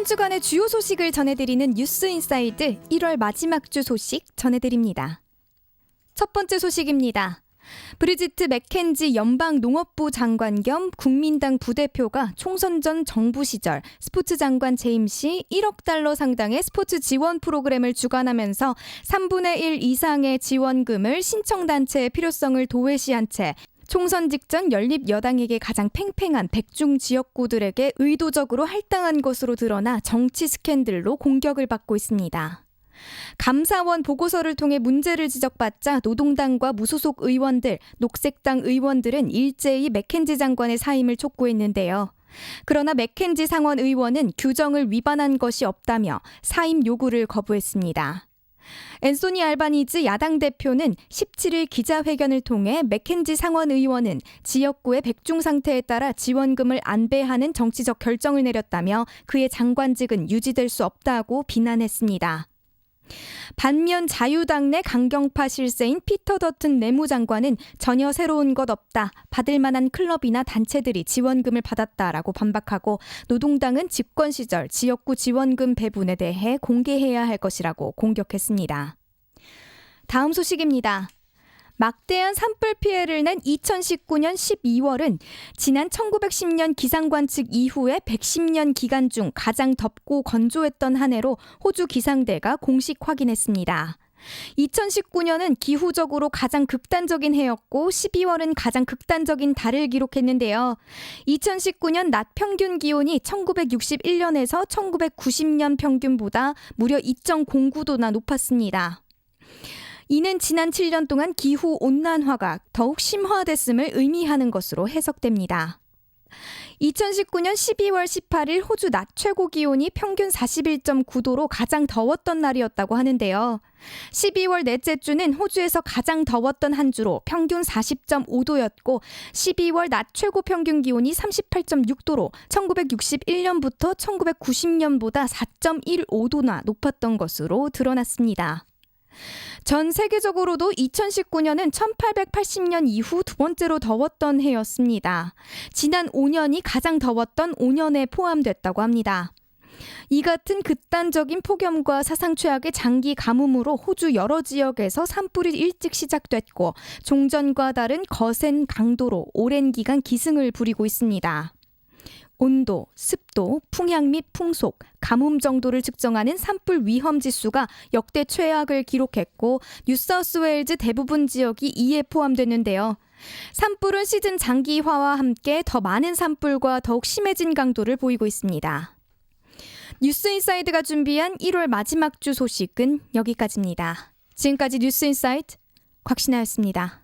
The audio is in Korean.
한 주간의 주요 소식을 전해드리는 뉴스 인사이드 1월 마지막 주 소식 전해드립니다. 첫 번째 소식입니다. 브리지트 맥켄지 연방 농업부 장관 겸 국민당 부대표가 총선 전 정부 시절 스포츠 장관 재임 시 1억 달러 상당의 스포츠 지원 프로그램을 주관하면서 3분의 1 이상의 지원금을 신청단체의 필요성을 도외시한 채 총선 직전 연립 여당에게 가장 팽팽한 백중 지역구들에게 의도적으로 할당한 것으로 드러나 정치 스캔들로 공격을 받고 있습니다. 감사원 보고서를 통해 문제를 지적받자 노동당과 무소속 의원들, 녹색당 의원들은 일제히 맥켄지 장관의 사임을 촉구했는데요. 그러나 맥켄지 상원 의원은 규정을 위반한 것이 없다며 사임 요구를 거부했습니다. 앤소니 알바니즈 야당 대표는 17일 기자회견을 통해 맥켄지 상원 의원은 지역구의 백중 상태에 따라 지원금을 안배하는 정치적 결정을 내렸다며 그의 장관직은 유지될 수 없다고 비난했습니다. 반면 자유당 내 강경파 실세인 피터 더튼 내무장관은 전혀 새로운 것 없다. 받을 만한 클럽이나 단체들이 지원금을 받았다라고 반박하고 노동당은 집권 시절 지역구 지원금 배분에 대해 공개해야 할 것이라고 공격했습니다. 다음 소식입니다. 막대한 산불 피해를 낸 2019년 12월은 지난 1910년 기상관측 이후에 110년 기간 중 가장 덥고 건조했던 한 해로 호주 기상대가 공식 확인했습니다. 2019년은 기후적으로 가장 극단적인 해였고 12월은 가장 극단적인 달을 기록했는데요. 2019년 낮 평균 기온이 1961년에서 1990년 평균보다 무려 2.09도나 높았습니다. 이는 지난 7년 동안 기후 온난화가 더욱 심화됐음을 의미하는 것으로 해석됩니다. 2019년 12월 18일 호주 낮 최고 기온이 평균 41.9도로 가장 더웠던 날이었다고 하는데요. 12월 넷째 주는 호주에서 가장 더웠던 한 주로 평균 40.5도였고 12월 낮 최고 평균 기온이 38.6도로 1961년부터 1990년보다 4.15도나 높았던 것으로 드러났습니다. 전 세계적으로도 2019년은 1880년 이후 두 번째로 더웠던 해였습니다. 지난 5년이 가장 더웠던 5년에 포함됐다고 합니다. 이 같은 극단적인 폭염과 사상 최악의 장기 가뭄으로 호주 여러 지역에서 산불이 일찍 시작됐고 종전과 다른 거센 강도로 오랜 기간 기승을 부리고 있습니다. 온도, 습도, 풍향 및 풍속, 가뭄 정도를 측정하는 산불 위험 지수가 역대 최악을 기록했고 뉴사우스웨일즈 대부분 지역이 이에 포함됐는데요. 산불은 시즌 장기화와 함께 더 많은 산불과 더욱 심해진 강도를 보이고 있습니다. 뉴스인사이드가 준비한 1월 마지막 주 소식은 여기까지입니다. 지금까지 뉴스인사이드 곽신하였습니다.